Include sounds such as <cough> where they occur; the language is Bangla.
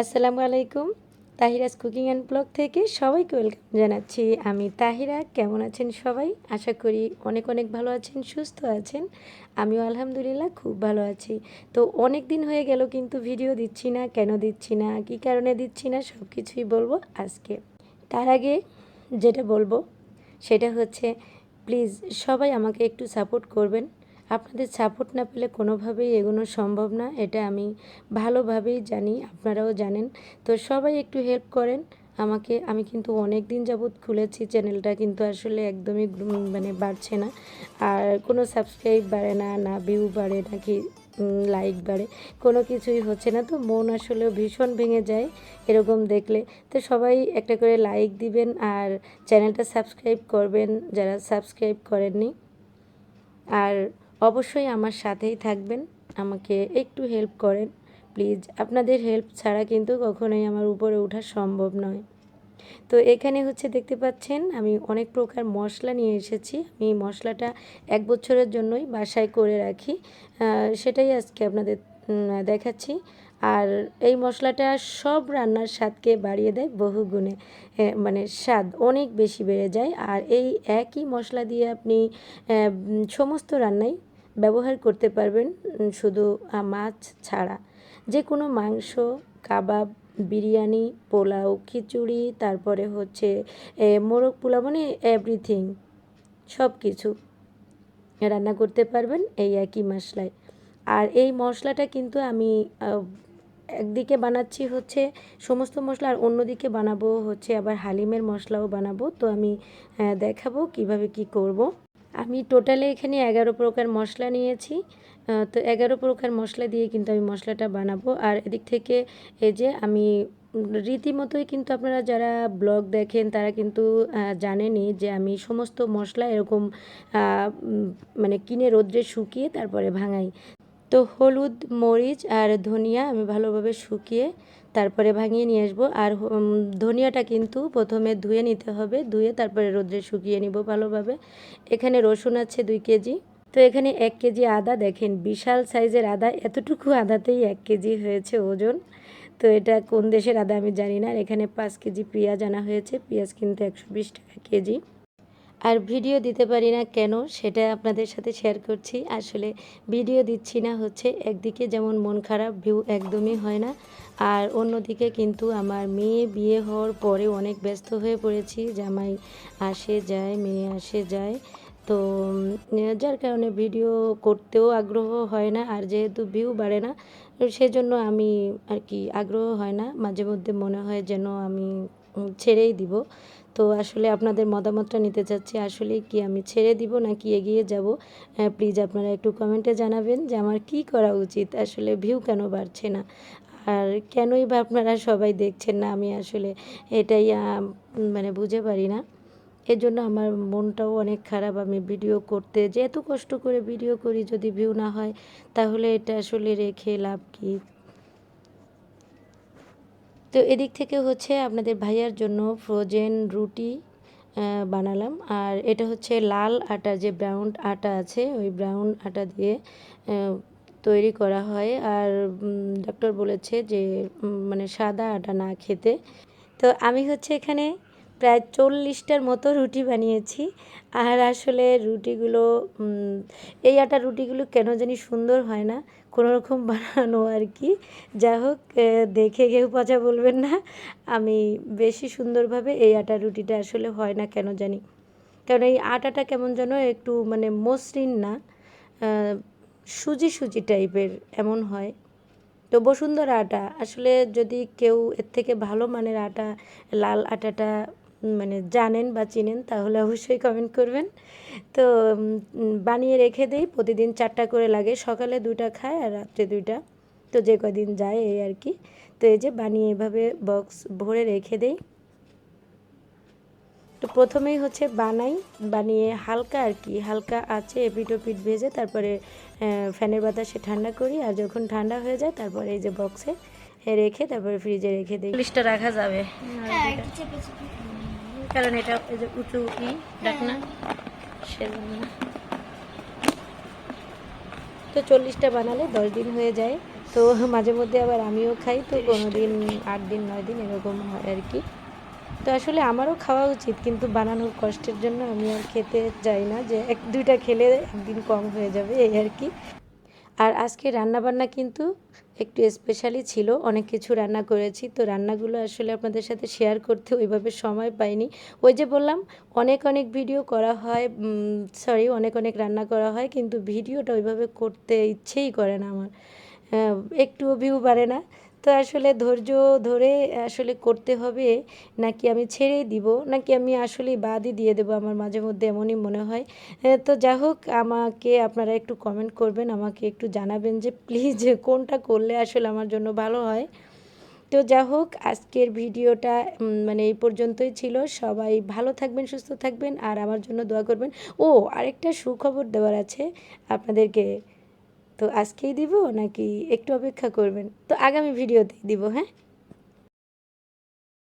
আসসালামু আলাইকুম। তাহিরাজ কুকিং অ্যান্ড ব্লগ থেকে সবাইকে ওয়েলকাম জানাচ্ছি। আমি তাহিরা, কেমন আছেন সবাই? আশা করি অনেক অনেক ভালো আছেন, সুস্থ আছেন। আমিও আলহামদুলিল্লাহ খুব ভালো আছি। তো অনেক দিন হয়ে গেল কিন্তু ভিডিও দিচ্ছি না, কেন দিচ্ছি না, কী কারণে দিচ্ছি না সব কিছুই বলব আজকে। তার আগে যেটা বলব, সেটা হচ্ছে প্লিজ সবাই আমাকে একটু সাপোর্ট করবেন। আপনাদের সাপোর্ট না পেলে কোনোভাবেই এগোনো সম্ভব না, এটা আমি ভালোভাবেই জানি, আপনারাও জানেন। তো সবাই একটু হেল্প করেন, আমাকে, আমি কিন্তু অনেক দিন যাবৎ খুলেছি চ্যানেলটা কিন্তু আসলে একদমই মানে বাড়ছে না। আর কোনো সাবস্ক্রাইব বাড়ে না না ভিউ বাড়ে নাকি লাইক বাড়ে, কোনো কিছুই হচ্ছে না। তো মন আসলে ভীষণ ভেঙে যায় এরকম দেখলে। তো সবাই একটা করে লাইক দিবেন আর চ্যানেলটা সাবস্ক্রাইব করবেন যারা সাবস্ক্রাইব করেননি। আর অবশ্যই আমার সাথেই থাকবেন। আমাকে একটু হেল্প করেন। প্লিজ আপনাদের হেল্প ছাড়া কিন্তু কখনোই আমার উপরে ওঠা সম্ভব নয়। তো এখানে হচ্ছে দেখতে পাচ্ছেন, আমি অনেক প্রকার মশলা নিয়ে এসেছি। আমি মশলাটা এক বছরের জন্যই বাসায় করে রাখি। সেটাই আজকে আপনাদের দেখাচ্ছি। আর এই মশলাটা সব রান্নার স্বাদকে বাড়িয়ে দেয় বহু গুণে। মানে স্বাদ অনেক বেশি বেড়ে যায়। আর এই একই মশলা দিয়ে আপনি সমস্ত রান্নাই ব্যবহার করতে পারবেন শুধু মাছ ছাড়া। যে কোনো মাংস, কাবাব, বিরিয়ানি, পোলাও, খিচুড়ি, তারপরে হচ্ছে মোরগ পোলাও মানে এভরিথিং সব কিছু রান্না করতে পারবেন এই একই মশলায়। আর এই মশলাটা কিন্তু আমি একদিকে বানাচ্ছি হচ্ছে সমস্ত মশলা, আর অন্যদিকে বানাবো হচ্ছে আবার হালিমের মশলাও বানাবো। তো আমি দেখাবো কীভাবে কি করব। আমি টোটালে এখানে এগারো প্রকার মশলা নিয়েছি। তো এগারো প্রকার মশলা দিয়ে কিন্তু আমি মশলাটা বানাবো। আর এদিক থেকে এই যে আমি রীতিমতোই কিন্তু আপনারা যারা ব্লগ দেখেন, তারা কিন্তু জানেনই যে আমি সমস্ত মশলা এরকম মানে কিনে রোদ্রে শুকিয়ে তারপরে ভাঙাই। তো হলুদ, মরিচ আর ধনিয়া আমি ভালোভাবে শুকিয়ে তারপরে ভাঙিয়ে নিয়ে আসব। আর ধনিয়াটা কিন্তু প্রথমে ধুয়ে নিতে হবে, ধুয়ে তারপরে রোদ্রে শুকিয়ে নিব ভালোভাবে। এখানে রসুন আছে দুই কেজি। তো এখানে এক কেজি আদা, দেখেন বিশাল সাইজের আদা, এতটুকু আদাতেই এক কেজি হয়েছে ওজন। তো এটা কোন দেশের আদা আমি জানি না। আর এখানে পাঁচ কেজি পেঁয়াজ আনা হয়েছে, পেঁয়াজ কিন্তু একশো বিশ টাকা কেজি। আর ভিডিও দিতে পারি না কেন সেটা আপনাদের সাথে শেয়ার করছি। আসলে ভিডিও দিচ্ছি না হচ্ছে একদিকে যেমন মন খারাপ ভিউ একদমই হয় না। আর অন্যদিকে কিন্তু আমার মেয়ে বিয়ে হওয়ার পরে অনেক ব্যস্ত হয়ে পড়েছি, জামাই আসে যায়, মেয়ে আসে যায়। তো যার কারণে ভিডিও করতেও আগ্রহ হয় না আর যেহেতু ভিউ বাড়ে না, সেজন্য আমি আর কি আগ্রহ হয় না। মাঝে মধ্যে মনে হয় যেন আমি ছেড়েই দিব। তো আসলে আপনাদের মতামতটা নিতে চাচ্ছি, আসলে কি আমি ছেড়ে দিব নাকি এগিয়ে যাব? প্লিজ আপনারা একটু কমেন্টে জানাবেন যে আমার কি করা উচিত? আসলে ভিউ কেন বাড়ছে না? আর কেনই বা আপনারা সবাই দেখছেন না? আমি আসলে এটাই মানে বুঝে পারি না। এর জন্য আমার মনটাও অনেক খারাপ। আমি ভিডিও করতে যে এত কষ্ট করে ভিডিও করি যদি ভিউ না হয়, তাহলে এটা আসলে রেখে লাভ কী? তো এদিক থেকে হচ্ছে আপনাদের ভাইয়ার জন্য ফ্রোজেন রুটি বানালাম। আর এটা হচ্ছে লাল আটা, যে ব্রাউন আটা আছে, ওই ব্রাউন আটা দিয়ে তৈরি করা হয়। আর ডক্টর বলেছে যে মানে সাদা আটা না খেতে। তো আমি হচ্ছে এখানে প্রায় চল্লিশটার মতো রুটি বানিয়েছি। আর আসলে রুটিগুলো এই আটার রুটিগুলো কেন জানি সুন্দর হয় না কোনো রকম <laughs> বানানো আর কি। যা হোক দেখে কেউ পচা বলবেন না, আমি বেশি সুন্দরভাবে এই আটার রুটিটা আসলে হয় না কেন জানি। কারণ এই আটাটা কেমন যেন একটু মানে মসৃণ না সুজি সুজি টাইপের এমন হয়। তো বসুন্ধরা আটা, আসলে যদি কেউ এর থেকে ভালো মানের আটা, লাল আটাটা মানে জানেন বা চিনেন তাহলে অবশ্যই কমেন্ট করবেন। তো বানিয়ে রেখে দেই প্রতিদিন চারটা করে লাগে। সকালে দুইটা খায় আর রাত্রে দুইটা। তো যে কদিন যায় এই আর কি। তো এই যে বানিয়ে এভাবে বক্স ভরে রেখে দেই। তো প্রথমেই হচ্ছে বানাই বানিয়ে হালকা আর কি হালকা আছে এপিট ওপিট ভেজে তারপরে ফ্যানের বাতাসে ঠান্ডা করি। আর যখন ঠান্ডা হয়ে যায় তারপরে এই যে বক্সে রেখে তারপরে ফ্রিজে রেখে দিই। চল্লিশটা রাখা যাবে। কারণ এটা এই যে উঁচু ই ডাকনা সেজন্য। তো চল্লিশটা বানালে দশ দিন হয়ে যায়। তো মাঝে মধ্যে আবার আমিও খাই তো কোনো দিন আট দিন নয় দিন এরকম হয় আর কি। তো আসলে আমারও খাওয়া উচিত কিন্তু বানানোর কষ্টের জন্য আমি আর খেতে যাই না যে এক দুইটা খেলে একদিন কম হয়ে যাবে এই আর কি। আর আজকে রান্নাবান্না কিন্তু একটু স্পেশালি ছিল, অনেক কিছু রান্না করেছি। তো রান্নাগুলো আসলে আপনাদের সাথে শেয়ার করতে ওইভাবে সময় পাইনি। ওই যে বললাম, অনেক অনেক ভিডিও করা হয় সরি অনেক অনেক রান্না করা হয়, কিন্তু ভিডিওটা ওইভাবে করতে ইচ্ছেই করে না আমার। একটু একটুও ভিউ বাড়ে না। তো আসলে ধৈর্য ধরে আসলে করতে হবে, নাকি আমি ছেড়েই দিব, নাকি আমি আসলেই বাদই দিয়ে দেবো আমার মাঝে মধ্যে এমনই মনে হয়। তো যা হোক, আমাকে আপনারা একটু কমেন্ট করবেন, আমাকে একটু জানাবেন যে প্লিজ <laughs> কোনটা করলে আসলে আমার জন্য ভালো হয়। তো যা হোক, আজকের ভিডিওটা মানে এই পর্যন্তই ছিল। সবাই ভালো থাকবেন, সুস্থ থাকবেন, আর আমার জন্য দোয়া করবেন। ও, আরেকটা সুখবর দেওয়ার আছে আপনাদেরকে। তো আজকেই দিব নাকি একটু অপেক্ষা করবেন? তো আগামী ভিডিওতেই দিব হ্যাঁ?